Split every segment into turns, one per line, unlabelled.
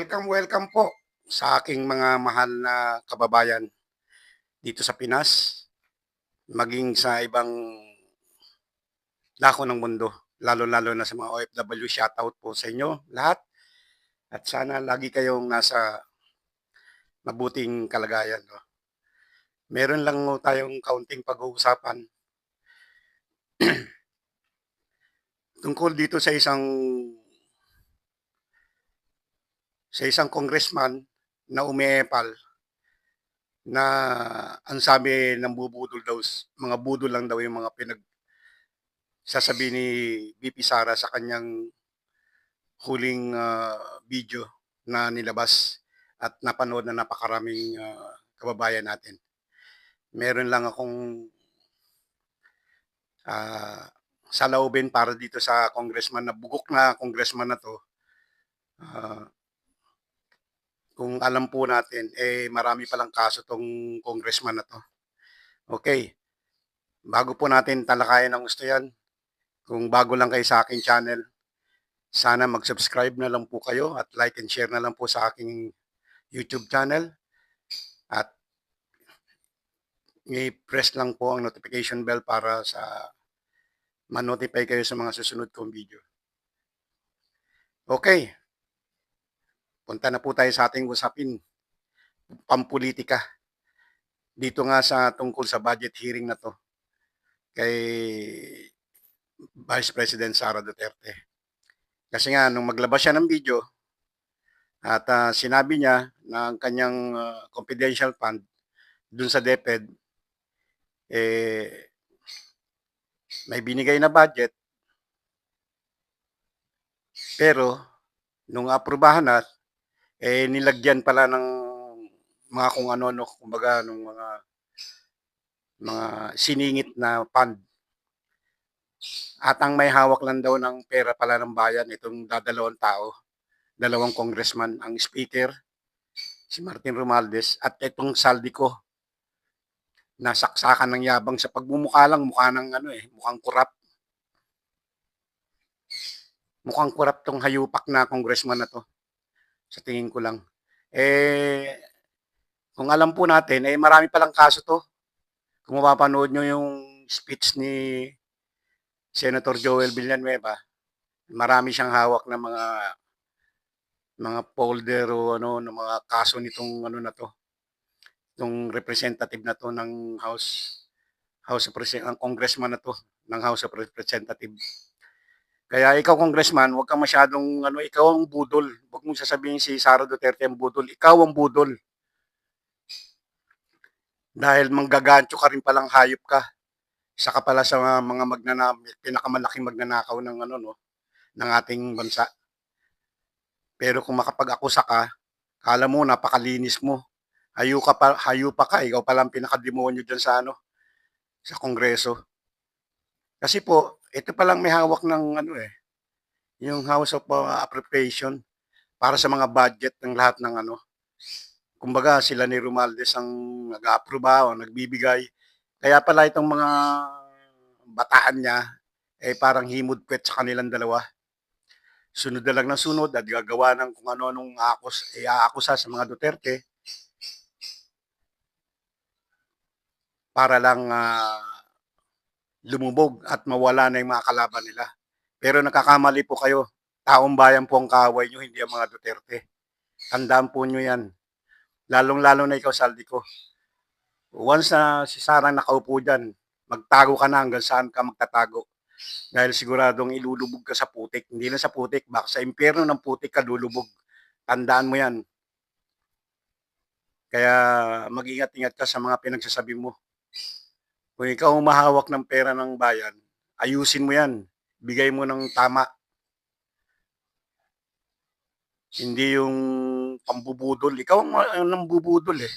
Welcome, welcome po sa aking mga mahal na kababayan dito sa Pinas, maging sa ibang dako ng mundo, lalo-lalo na sa mga OFW. Shoutout po sa inyo lahat. At sana lagi kayong nasa mabuting kalagayan. No? Meron lang ho tayong kaunting pag-uusapan tungkol dito sa isang sa isang congressman na umiepal na ang sabi ng bubudol daw, mga budol lang daw yung mga pinag sasabi ni BP Sara sa kanyang huling ah, video na nilabas at napanood na napakaraming ah, kababayan natin. Meron lang akong ah, salaubin para dito sa congressman na bugok na congressman na to. Ah, kung alam po natin, eh marami palang kaso tong congressman na to. Okay. Bago po natin talakayan ang gusto yan, kung bago lang kayo sa aking channel, sana mag-subscribe na lang po kayo at like and share na lang po sa aking YouTube channel. At i-press lang po ang notification bell para sa ma-notify kayo sa mga susunod kong video. Okay. Punta na po tayo sa ating usapin, pampolitika. Dito nga sa tungkol sa budget hearing na to kay Vice President Sara Duterte. Kasi nga, nung maglabas siya ng video, at ah, sinabi niya na ang kanyang ah, confidential fund dun sa DepEd, eh, may binigay na budget, pero nung aprubahan na, eh nilagyan pala ng mga kung ano-ano, kumbaga nung mga mga siningit na fund. At ang may hawak lang daw ng pera pala ng bayan, itong dadalawang tao, dalawang congressman, ang speaker, si Martin Romualdez, at itong Saldico, nasaksakan ng yabang sa pagmumukha lang, mukha ng ano eh, mukhang kurap. Mukhang kurap tong hayupak na congressman na to. Sa tingin ko lang. Eh, kung alam po natin, eh marami palang kaso to. Kung mapapanood nyo yung speech ni Senator Joel Villanueva, marami siyang hawak na mga mga folder o ano ng mga kaso nitong ano na to itong representative na to ng House House of Represent- ang congressman na to ng House of Representative. Kaya ikaw congressman, huwag kang masyadong ano, ikaw ang budol. Huwag mong sasabihin si Sara Duterte ang budol. Ikaw ang budol. Dahil manggagancho ka rin palang hayop ka. Isa ka pala sa mga, mga magnana, pinakamalaking magnanakaw ng ano no, ng ating bansa. Pero kung makapag-akusa ka, kala mo napakalinis mo. Hayo ka pa, hayo pa ka, ikaw pala ang pinakademonyo diyan sa ano, sa kongreso. Kasi po, ito palang may hawak ng ano eh, yung House of uh, Appropriation para sa mga budget ng lahat ng ano. Kumbaga sila ni Romualdez ang nag-aproba o nagbibigay. Kaya pala itong mga bataan niya eh parang himod kwet sa kanilang dalawa. Sunod na lang ng sunod at gagawa ng kung ano-anong aakos, iaakusa sa mga Duterte para lang ah, lumubog at mawala na yung mga kalaban nila. Pero nakakamali po kayo. Taong bayan po ang kaaway nyo, hindi ang mga Duterte. Tandaan po nyo yan. Lalong-lalo na ikaw, Saldi ko. Once na si Sarang nakaupo dyan, magtago ka na hanggang saan ka magtatago. Dahil siguradong ilulubog ka sa putik. Hindi na sa putik, baka sa impyerno ng putik ka lulubog. Tandaan mo yan. Kaya mag-ingat-ingat ka sa mga pinagsasabi mo. Kung ikaw humahawak ng pera ng bayan, ayusin mo yan. Bigay mo ng tama. Hindi yung pambubudol. Ikaw ang ang nambubudol eh.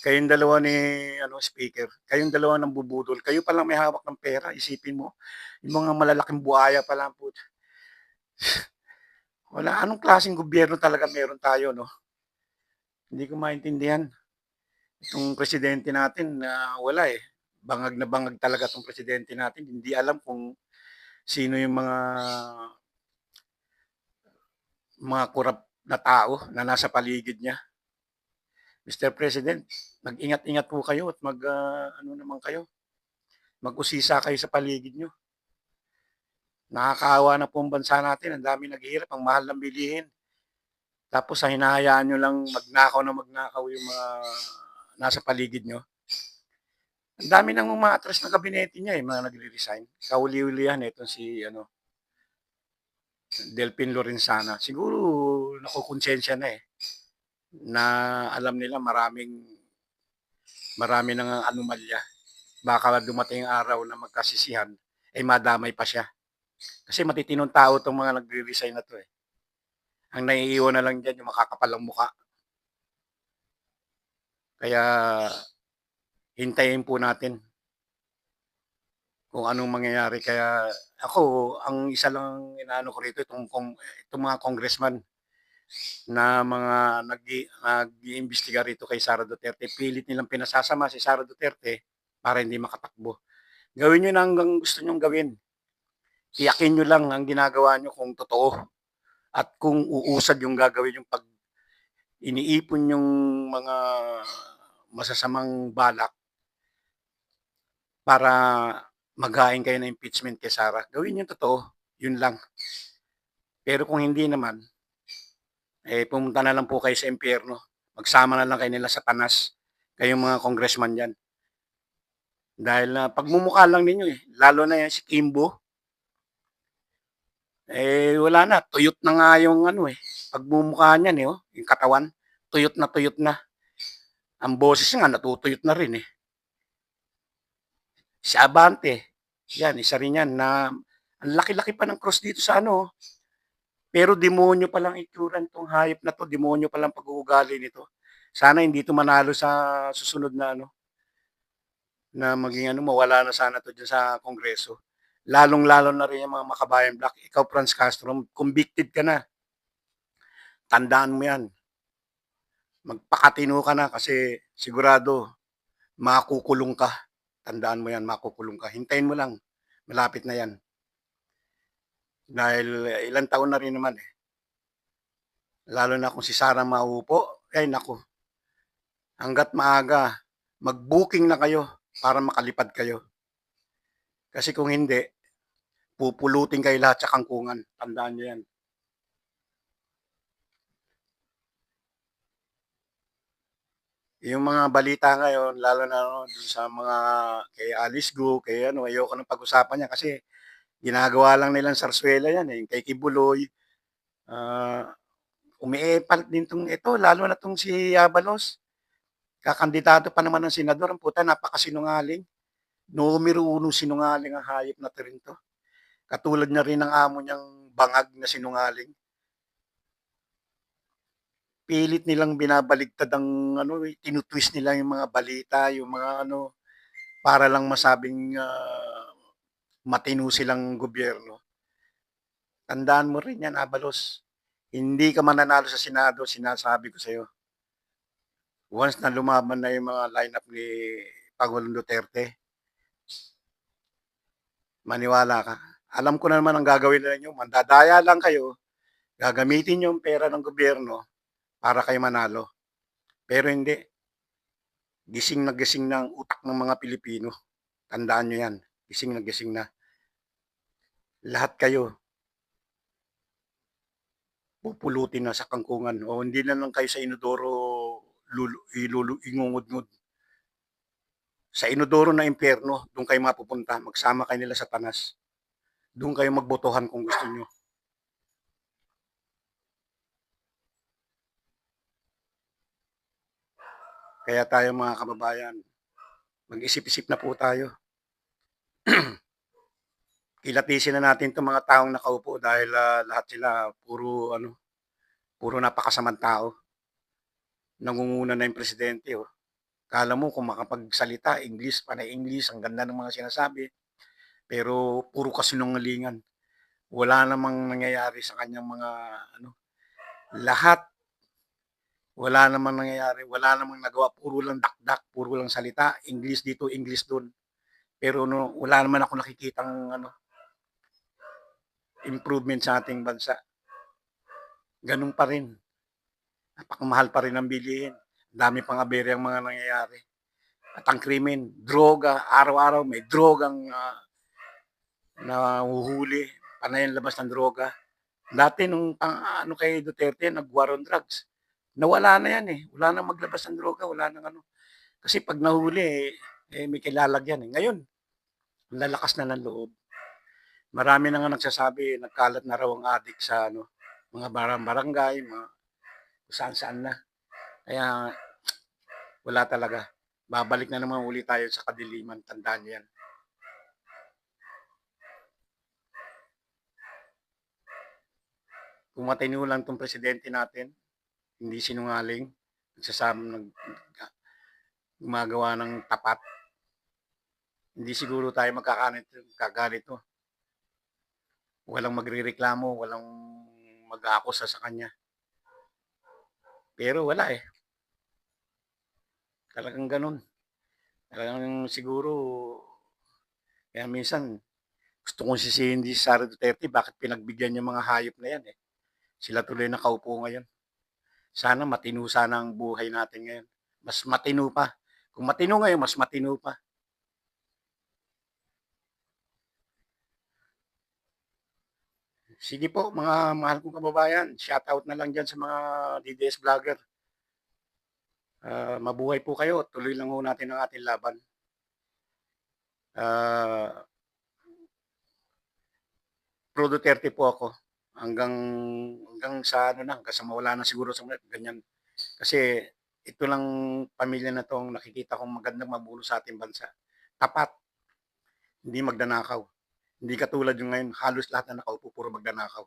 Kayong dalawa ni ano speaker, kayong dalawa ng bubudol. Kayo pa lang may hawak ng pera, isipin mo. Yung mga malalaking buhaya pa lang po. Wala anong klaseng gobyerno talaga meron tayo, no? Hindi ko maintindihan. Itong presidente natin na wala eh. Bangag na bangag talaga itong presidente natin. Hindi alam kung sino yung mga mga kurap na tao na nasa paligid niya. Mr. President, mag-ingat-ingat po kayo at mag, ah, ano naman kayo, mag-usisa kayo sa paligid nyo. Nakakaawa na po ang bansa natin. Ang dami naghihirap, ang mahal ng bilihin. Tapos sa hinahayaan nyo lang magnakaw na magnakaw yung mga nasa paligid nyo. Ang dami nang umaatras na gabinete niya eh, mga nagre-resign. Kauli-ulihan itong si ano, Delpin Lorenzana. Siguro nakukonsensya na eh na alam nila maraming marami nang anomalya. Baka dumating ang araw na magkasisihan, ay madamay pa siya. Kasi matitinong tao itong mga nagre-resign na to eh. Ang naiiwan na lang dyan yung makakapalang muka. Kaya hintayin po natin kung anong mangyayari. Kaya ako, ang isa lang inaano ko rito, itong, kong- itong mga congressman na mga nag nag-iimbestiga rito kay Sara Duterte. Pilit nilang pinasasama si Sara Duterte para hindi makatakbo. Gawin nyo na hanggang gusto nyong gawin. Tiyakin nyo lang ang ginagawa nyo kung totoo. At kung uusad yung gagawin yung pag iniipon yung mga masasamang balak para maghain kayo ng impeachment kay Sara. Gawin yung totoo. Yun lang. Pero kung hindi naman, eh pumunta na lang po kayo sa impyerno. Magsama na lang kayo nila sa tanas. Kayong mga congressman dyan. Dahil na pagmumukha lang ninyo eh. Lalo na yan si Kimbo. Eh wala na. Tuyot na nga yung ano eh. Pagmumukha niyan eh. Oh, yung katawan. Tuyot na tuyot na. Ang boses nga natutuyot na rin eh. Si Abante. Yan, isa rin yan na ang laki-laki pa ng cross dito sa ano. oh. Pero demonyo pa lang itsura nitong hayop na to, demonyo pa lang pag-uugali nito. Sana hindi to manalo sa susunod na ano na maging ano mawala na sana to dyan sa kongreso. Lalong-lalo na rin yung mga makabayan black. Ikaw, Franz Castro, convicted ka na. Tandaan mo yan. Magpakatino ka na kasi sigurado makukulong ka. Tandaan mo yan, makukulong ka. Hintayin mo lang. Malapit na yan. Dahil eh, ilang taon na rin naman eh. Lalo na kung si Sarah maupo, ay nako. Hanggat maaga, mag-booking na kayo para makalipad kayo. Kasi kung hindi, pupulutin kayo lahat sa kangkungan. Tandaan nyo yan. Yung mga balita ngayon, lalo na ano, dun sa mga kay Alice Go, kay ano, ayoko nang pag-usapan niya kasi ginagawa lang nilang sarswela yan eh. Kay Kibuloy, ah umiepal din tong ito, lalo na tong si Abalos. Kakandidato pa naman ng senador, ang puta, napakasinungaling. Numero uno sinungaling ang hayop na to rin to. Katulad na rin ng amo niyang bangag na sinungaling. Pilit nilang binabaligtad ang ano, eh, tinutwist nila yung mga balita, yung mga ano, para lang masabing ah, matino silang gobyerno. Tandaan mo rin yan, Abalos. Hindi ka mananalo sa Senado, sinasabi ko sa'yo. Once na lumaban na yung mga lineup ni Pangulong Duterte, maniwala ka. Alam ko na naman ang gagawin nila nyo. Mandadaya lang kayo. Gagamitin yung pera ng gobyerno para kayo manalo. Pero hindi. Gising na gising na ang utak ng mga Pilipino. Tandaan nyo yan. Gising na gising na. Lahat kayo pupulutin na sa kangkungan o hindi na lang kayo sa inodoro lulu, ilulu. Sa inodoro na impyerno, doon kayo mapupunta. Magsama kayo nila sa tanas. Doon kayo magbotohan kung gusto nyo. Kaya tayo mga kababayan, mag-isip-isip na po tayo. Kilatisin na natin itong mga taong nakaupo dahil ah, lahat sila puro ano, puro napakasamang tao. Nangunguna na yung presidente. Oh. Kala mo kung makapagsalita, English, panay English, ang ganda ng mga sinasabi. Pero puro kasinungalingan. Wala namang nangyayari sa kanyang mga ano, lahat wala namang nangyayari, wala namang nagawa, puro lang dakdak, puro lang salita, English dito, English doon. Pero no, wala naman ako nakikitang ano, improvement sa ating bansa. Ganun pa rin. Napakamahal pa rin ang bilihin. Dami pang aberya ang mga nangyayari. At ang krimen, droga, araw-araw may drogang uh, nahuhuli, panay ang labas ng droga. Dati nung pang, ano kay Duterte, nag-war on drugs. Nawala na yan eh. Wala nang maglabas ng droga, wala nang ano. Kasi pag nahuli, eh, eh may kilalagyan eh. Ngayon, lalakas na ng loob. Marami na nga nagsasabi, nagkalat na raw ang adik sa ano, mga barang barangay, mga saan-saan na. Kaya wala talaga. Babalik na naman uli tayo sa kadiliman. Tandaan niyo yan. Kung matino lang itong presidente natin, hindi sinungaling, nagsasama, nag, gumagawa ng tapat, hindi siguro tayo magkakaganit, kaganito. Walang magrereklamo, walang mag-aakusa sa kanya. Pero wala eh. Talagang ganun. Talagang siguro, kaya minsan, gusto kong sisihin si Sara Duterte, bakit pinagbigyan niya mga hayop na yan eh. Sila tuloy nakaupo ngayon. Sana matino sana ang buhay natin ngayon. Mas matino pa. Kung matino ngayon, mas matino pa. Sige po, mga mahal kong kababayan, shout out na lang dyan sa mga DDS vlogger. Uh, mabuhay po kayo, tuloy lang ho natin ang ating laban. Uh, Pro Duterte po ako hanggang hanggang sa ano na, hanggang sa mawala na siguro sa ganyan. Kasi ito lang pamilya na tong nakikita kong magandang mabulo sa ating bansa. Tapat. Hindi magdanakaw. Hindi katulad yung ngayon, halos lahat na nakaupo, puro magdanakaw.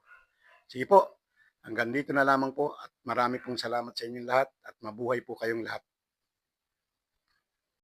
Sige po, hanggang dito na lamang po at marami pong salamat sa inyong lahat at mabuhay po kayong lahat.